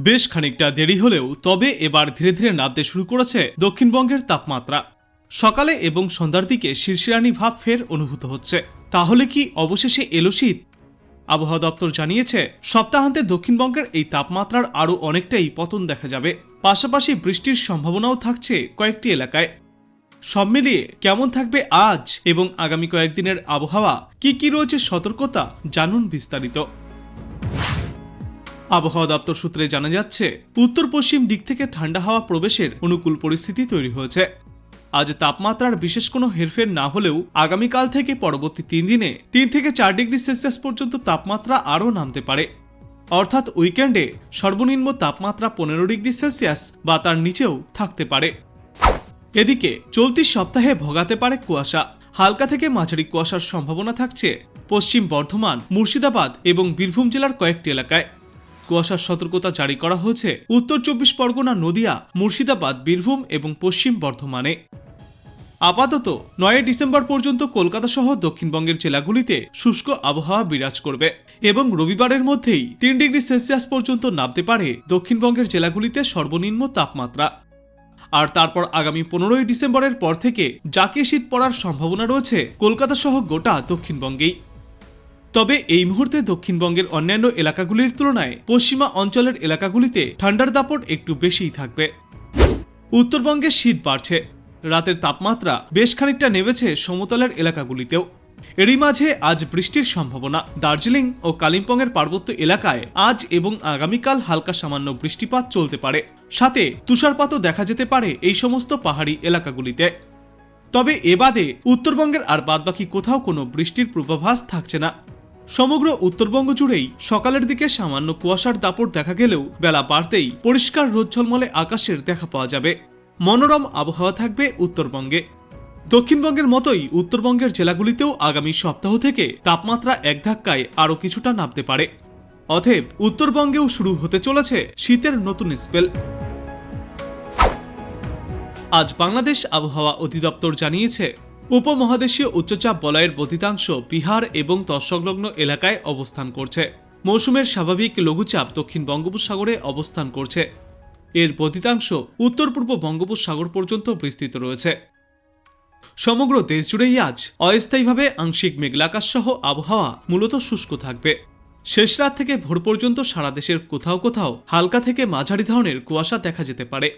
বেশ খানিকটা দেরি হলেও তবে এবার ধীরে ধীরে নামতে শুরু করেছে দক্ষিণবঙ্গের তাপমাত্রা। সকালে এবং সন্ধ্যার দিকে শিরশিরানি ভাব ফের অনুভূত হচ্ছে। তাহলে কি অবশেষে এলো শীত? আবহাওয়া দপ্তর জানিয়েছে, সপ্তাহান্তে দক্ষিণবঙ্গের এই তাপমাত্রার আরও অনেকটাই পতন দেখা যাবে। পাশাপাশি বৃষ্টির সম্ভাবনাও থাকছে কয়েকটি এলাকায়। সব মিলিয়ে কেমন থাকবে আজ এবং আগামী কয়েকদিনের আবহাওয়া? কি কি রয়েছে সতর্কতা? জানুন বিস্তারিত। আবহাওয়া দপ্তর সূত্রে জানা যাচ্ছে, উত্তর পশ্চিম দিক থেকে ঠান্ডা হাওয়া প্রবেশের অনুকূল পরিস্থিতি তৈরি হয়েছে। আজ তাপমাত্রার বিশেষ কোনো হেরফের না হলেও আগামীকাল থেকে পরবর্তী তিন দিনে তিন থেকে চার ডিগ্রি সেলসিয়াস পর্যন্ত তাপমাত্রা আরও নামতে পারে। অর্থাৎ উইকেন্ডে সর্বনিম্ন তাপমাত্রা পনেরো ডিগ্রি সেলসিয়াস বা তার নিচেও থাকতে পারে। এদিকে, চলতি সপ্তাহে ভোগাতে পারে কুয়াশা। হালকা থেকে মাঝারি কুয়াশার সম্ভাবনা থাকছে পশ্চিম বর্ধমান, মুর্শিদাবাদ এবং বীরভূম জেলার কয়েকটি এলাকায়। কুয়াশার সতর্কতা জারি করা হয়েছে। উত্তর চব্বিশ পরগনা, নদিয়া, মুর্শিদাবাদ, বীরভূম এবং পশ্চিম বর্ধমানে। আপাতত নয় ডিসেম্বর পর্যন্ত কলকাতা সহ দক্ষিণবঙ্গের জেলাগুলিতে শুষ্ক আবহাওয়া বিরাজ করবে এবং রবিবারের মধ্যেই তিন ডিগ্রি সেলসিয়াস পর্যন্ত নামতে পারে দক্ষিণবঙ্গের জেলাগুলিতে সর্বনিম্ন তাপমাত্রা। আর তারপর আগামী পনেরোই ডিসেম্বরের পর থেকে জাকে শীত পড়ার সম্ভাবনা রয়েছে কলকাতা সহ গোটা দক্ষিণবঙ্গেই। তবে এই মুহূর্তে দক্ষিণবঙ্গের অন্যান্য এলাকাগুলির তুলনায় পশ্চিমা অঞ্চলের এলাকাগুলিতে ঠান্ডার দাপট একটু বেশিই থাকবে। উত্তরবঙ্গে শীত বাড়ছে। রাতের তাপমাত্রা বেশ খানিকটা নেমেছে সমতলের এলাকাগুলিতেও। এরই মাঝে আজ বৃষ্টির সম্ভাবনা। দার্জিলিং ও কালিম্পংয়ের পার্বত্য এলাকায় আজ এবং আগামীকাল হালকা সামান্য বৃষ্টিপাত চলতে পারে। সাথে তুষারপাতও দেখা যেতে পারে এই সমস্ত পাহাড়ি এলাকাগুলিতে। তবে এবাদে উত্তরবঙ্গের আর বাদবাকি কোথাও কোনো বৃষ্টির পূর্বাভাস থাকছে না। সমগ্র উত্তরবঙ্গ জুড়েই সকালের দিকে সামান্য কুয়াশার দাপট দেখা গেলেও বেলা বাড়তেই পরিষ্কার রোদ ঝলমলে আকাশের দেখা পাওয়া যাবে। মনোরম আবহাওয়া থাকবে উত্তরবঙ্গে। দক্ষিণবঙ্গের মতোই উত্তরবঙ্গের জেলাগুলিতেও আগামী সপ্তাহ থেকে তাপমাত্রা এক ধাক্কায় আরও কিছুটা নামতে পারে। অতএব উত্তরবঙ্গেও শুরু হতে চলেছে শীতের নতুন স্পেল। আজ বাংলাদেশ আবহাওয়া অধিদপ্তর জানিয়েছে উপমহাদেশীয় উচ্চচাপ বলয়ের বতিতাংশ বিহার এবং তৎসংলগ্ন এলাকায় অবস্থান করছে। মৌসুমের স্বাভাবিক লঘুচাপ দক্ষিণ বঙ্গোপসাগরে অবস্থান করছে। এর বতিতাংশ উত্তর পূর্ব বঙ্গোপসাগর পর্যন্ত বিস্তৃত রয়েছে। সমগ্র দেশ জুড়েই আজ অস্থায়ীভাবে আংশিক মেঘলাকাশ সহ আবহাওয়া মূলত শুষ্ক থাকবে। শেষ রাত থেকে ভোর পর্যন্ত সারা দেশের কোথাও কোথাও হালকা থেকে মাঝারি ধরনের কুয়াশা দেখা যেতে পারে।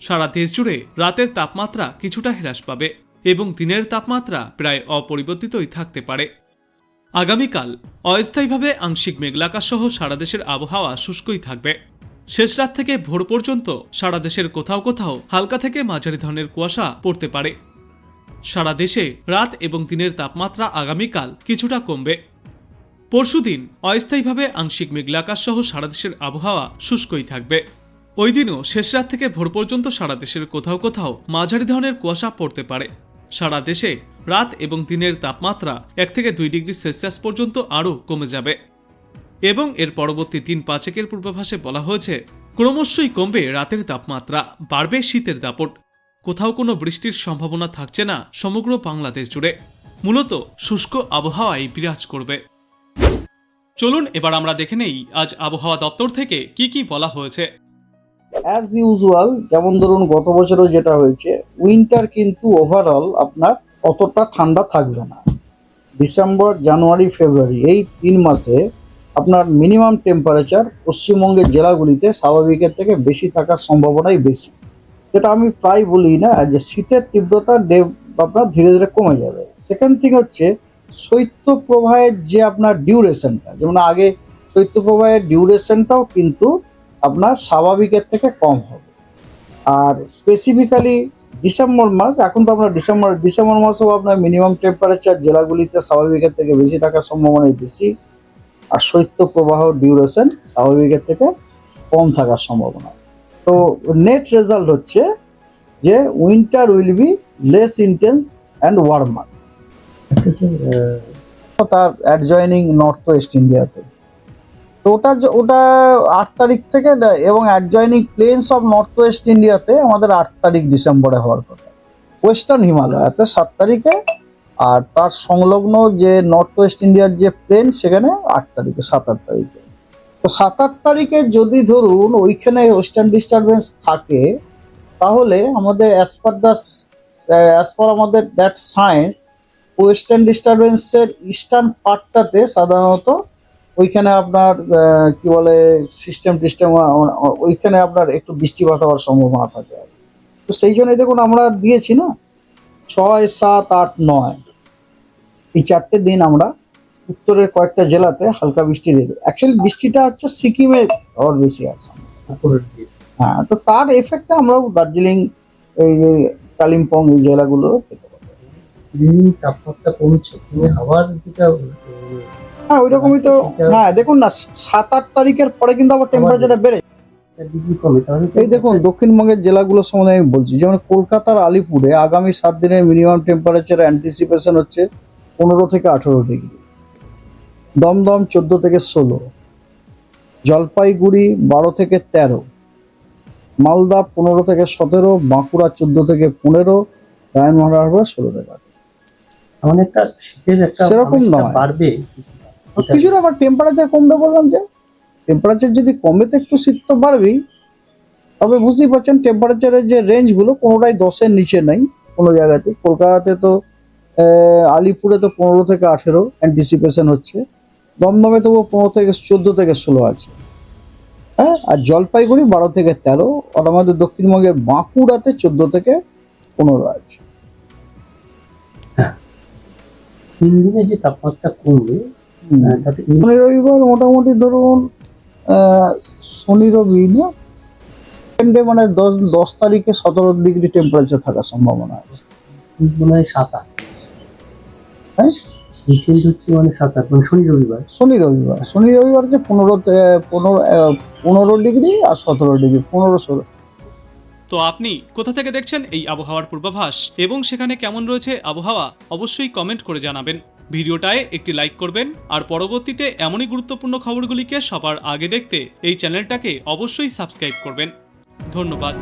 সারা দেশ জুড়ে রাতের তাপমাত্রা কিছুটা হ্রাস পাবে। এবং দিনের তাপমাত্রা প্রায় অপরিবর্তিতই থাকতে পারে। আগামীকাল অস্থায়ীভাবে আংশিক মেঘলাকাশ সহ সারা দেশের আবহাওয়া শুষ্কই থাকবে। শেষ রাত থেকে ভোর পর্যন্ত সারা দেশের কোথাও কোথাও হালকা থেকে মাঝারি ধরনের কুয়াশা পড়তে পারে। সারা দেশে রাত এবং দিনের তাপমাত্রা আগামীকাল কিছুটা কমবে। পরশুদিন অস্থায়ীভাবে আংশিক মেঘলাকাশ সহ সারা দেশের আবহাওয়া শুষ্কই থাকবে। ওই দিনও শেষ রাত থেকে ভোর পর্যন্ত সারা দেশের কোথাও কোথাও মাঝারি ধরনের কুয়াশা পড়তে পারে। সারা দেশে রাত এবং দিনের তাপমাত্রা এক থেকে দুই ডিগ্রি সেলসিয়াস পর্যন্ত আরও কমে যাবে। এবং এর পরবর্তী দিন পাঁচেকের পূর্বাভাসে বলা হয়েছে, ক্রমশই কমবে রাতের তাপমাত্রা, বাড়বে শীতের দাপট। কোথাও কোনো বৃষ্টির সম্ভাবনা থাকছে না সমগ্র বাংলাদেশ জুড়ে। মূলত শুষ্ক আবহাওয়াই বিরাজ করবে। চলুন এবার আমরা দেখে নেই আজ আবহাওয়া দপ্তর থেকে কি কি বলা হয়েছে। অ্যাজ ইউজুয়াল যেমন ধরুন গত বছরও যেটা হয়েছে উইন্টার কিন্তু ওভারঅল আপনার অতটা ঠান্ডা থাকবে না। ডিসেম্বর জানুয়ারি ফেব্রুয়ারি এই তিন মাসে আপনার মিনিমাম টেম্পারেচার পশ্চিমবঙ্গের জেলাগুলিতে স্বাভাবিকের থেকে বেশি থাকার সম্ভাবনাই বেশি। যেটা আমি প্রায় বলি না, যে শীতের তীব্রতা ডে আপনার ধীরে ধীরে কমে যাবে। সেকেন্ড থিং হচ্ছে, শৈত্যপ্রবাহের যে আপনার ডিউরেশনটা যেমন আগে শৈত্যপ্রবাহের ডিউরেশনটাও কিন্তু আপনার স্বাভাবিকের থেকে কম হবে। আর স্পেসিফিক্যালি ডিসেম্বর মাস এখন তো আপনার ডিসেম্বর ডিসেম্বর মাসেও আপনার মিনিমাম টেম্পারেচার জেলাগুলিতে স্বাভাবিকের থেকে বেশি থাকার সম্ভাবনাই বেশি। আর শৈত্য প্রবাহ ডিউরেশন স্বাভাবিকের থেকে কম থাকার সম্ভাবনা। তো নেট রেজাল্ট হচ্ছে যে winter will be less intense and warmer তার অ্যাডজয়নিং নর্থ ওয়েস্ট ইন্ডিয়াতে তো ওটা ওটা আট তারিখ থেকে এবং adjoining plains of north west ইন্ডিয়াতে আমাদের আট তারিখ ডিসেম্বরে হওয়ার কথা। ওয়েস্টার্ন হিমালয়াতে সাত তারিখে, আর তার সংলগ্ন যে নর্থ ওয়েস্ট ইন্ডিয়ার যে প্লেন সেখানে আট তারিখে, সাত আট তারিখে। তো সাত আট তারিখে যদি ধরুন ওইখানে ওয়েস্টার্ন ডিস্টারবেন্স থাকে, তাহলে আমাদের as per the as per আমাদের দ্যাট সায়েন্স ওয়েস্টার্ন ডিস্টারবেন্সের ইস্টার্ন পার্টটাতে সাধারণত ওইখানে আপনার কি বলে সিস্টেম টিস্টেম ওইখানে আপনার একটু বৃষ্টিপাত হওয়ার সম্ভাবনা থাকে আর। তো সেই জন্যই দেখুন আমরা দিয়েছি না? ছয় সাত আট নয়। এই চারটে দিন আমরা উত্তরের কয়েকটা জেলাতে হালকা বৃষ্টি দিয়ে দেবো অ্যাকচুয়ালি বৃষ্টিটা হচ্ছে সিকিমে আবার বেশি আছে। হ্যাঁ তো তার এফেক্টটা আমরাও দার্জিলিং এই কালিম্পং এই জেলাগুলো পেতে পারি তাপমাত্রা কমছে আবার যেটা হ্যাঁ ওই রকমই তো হ্যাঁ দেখুন না সাত আট তারিখের পরে কিন্তু আবার টেম্পারেচারটা বেড়ে। এই দেখুন দক্ষিণবঙ্গের জেলাগুলো সম্বন্ধে আমি বলছি যেমন কলকাতার আলিপুরে আগামী সাত দিনের মিনিমাম টেম্পারেচার অ্যান্টিসিপেশন হচ্ছে পনেরো থেকে আঠেরো ডিগ্রি দমদম চোদ্দ থেকে ষোলো। জলপাইগুড়ি বারো থেকে তেরো। মালদা পনেরো থেকে সতেরো বাঁকুড়া চোদ্দ থেকে পনেরো ডায়মন্ড হারবার ষোলো থেকে আঠারো। মানে একটা সেরকম নয়। বাড়বে। কিছুটা আবার টেম্পারেচার কমবে বললাম যে টেম্পারেচার যদি কমে তো একটু শীত তো বাড়বেই। তবে বুঝতেই পারছেন টেম্পারেচারের যে রেঞ্জগুলো কোনোটাই দশের নিচে নেই কোনো জায়গাতে। কলকাতাতে তো আলিপুরে তো পনেরো থেকে আঠেরো অ্যান্টিসিপেশন হচ্ছে। দমদমে তবু পনেরো থেকে চোদ্দ থেকে ষোলো আছে। হ্যাঁ আর জলপাইগুড়ি বারো থেকে তেরো আর আমাদের দক্ষিণবঙ্গের বাঁকুড়াতে চোদ্দ থেকে পনেরো আছে। তিন দিনে যে তাপমাত্রা কমবে শনি রবিবার মোটামুটি ধরুন শনি রবি না? মানে দশ দশ তারিখে সতেরো ডিগ্রি টেম্পারেচার থাকার সম্ভাবনা আছে। মনে হয় হ্যাঁ? উইকেন্ড হচ্ছে মানে সাত মানে শনি রবিবার। শনি রবিবার। শনি রবিবার যে পনেরো পনেরো পনেরো ডিগ্রি আর সতেরো ডিগ্রি পনেরো ষোলো। তো আপনি কোথা থেকে দেখছেন এই আবহাওয়ার পূর্বাভাস এবং সেখানে কেমন রয়েছে আবহাওয়া অবশ্যই কমেন্ট করে জানাবেন। ভিডিওটায় একটি লাইক করবেন, আর পরবর্তীতে এমনই গুরুত্বপূর্ণ খবরগুলিকে সবার আগে দেখতে এই চ্যানেলটাকে অবশ্যই সাবস্ক্রাইব করবেন। ধন্যবাদ।